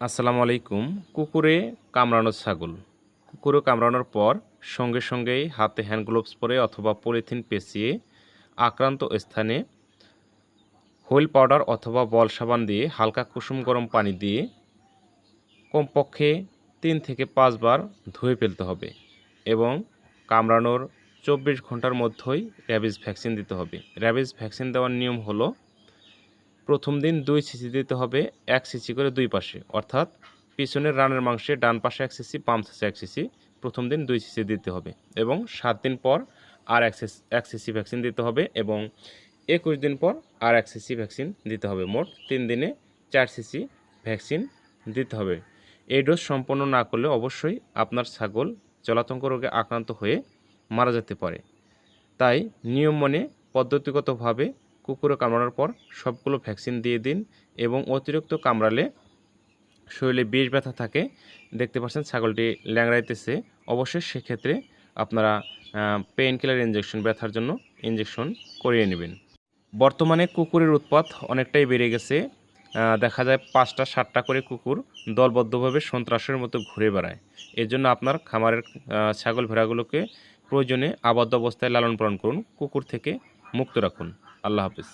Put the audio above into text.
আসসালামু আলাইকুম। কুকুরে কামড়ানো ছাগল। কুকুরে কামড়ানোর পর সঙ্গে সঙ্গেই হাতে হ্যান্ড গ্লোভস পরে অথবা পলিথিন পেঁচিয়ে আক্রান্ত স্থানে হুইল পাউডার অথবা বল সাবান দিয়ে হালকা কুসুম গরম পানি দিয়ে কমপক্ষে তিন থেকে পাঁচবার ধুয়ে ফেলতে হবে এবং কামড়ানোর চব্বিশ ঘণ্টার মধ্যেই র্যাবিস ভ্যাকসিন দিতে হবে। র্যাবিস ভ্যাকসিন দেওয়ার নিয়ম হলো প্রথম দিন দুই সিসি দিতে হবে, এক সিসি করে দুই পাশে। অর্থাৎ পিছনের রানের মাংসে ডান পাশে এক সিসি বাম পাশে এক সিসি প্রথম দিন দুই সিসি দিতে হবে। এবং সাত দিন পর আর এক সিসি ভ্যাকসিন দিতে হবে এবং একুশ দিন পর আর এক সিসি ভ্যাকসিন দিতে হবে। মোট তিন দিনে চার সিসি ভ্যাকসিন দিতে হবে। এই ডোজ সম্পন্ন না করলে অবশ্যই আপনার ছাগল জলাতঙ্ক রোগে আক্রান্ত হয়ে মারা যেতে পারে। তাই নিয়ম মনে পদ্ধতিগতভাবে কুকুরে কামড়ানোর পর সবগুলো ভ্যাকসিন দিয়ে দিন এবং অতিরিক্ত কামড়ালে শরীরে বিষ ব্যথা থাকে। দেখতে পাচ্ছেন ছাগলটি ল্যাংড়াইতেছে। অবশ্যই সেক্ষেত্রে আপনারা পেইন কিলার ইঞ্জেকশন ব্যথার জন্য ইঞ্জেকশন করিয়ে নেবেন। বর্তমানে কুকুরের উৎপাত অনেকটাই বেড়ে গেছে। দেখা যায় পাঁচটা, সাতটা করে কুকুর দলবদ্ধভাবে সন্ত্রাসের মতো ঘুরে বেড়ায়। এর জন্য আপনার খামারের ছাগল ভেড়াগুলোকে প্রয়োজনে আবদ্ধ অবস্থায় লালন পালন করুন। কুকুর থেকে মুক্ত রাখুন। আল্লাহ হাফিজ।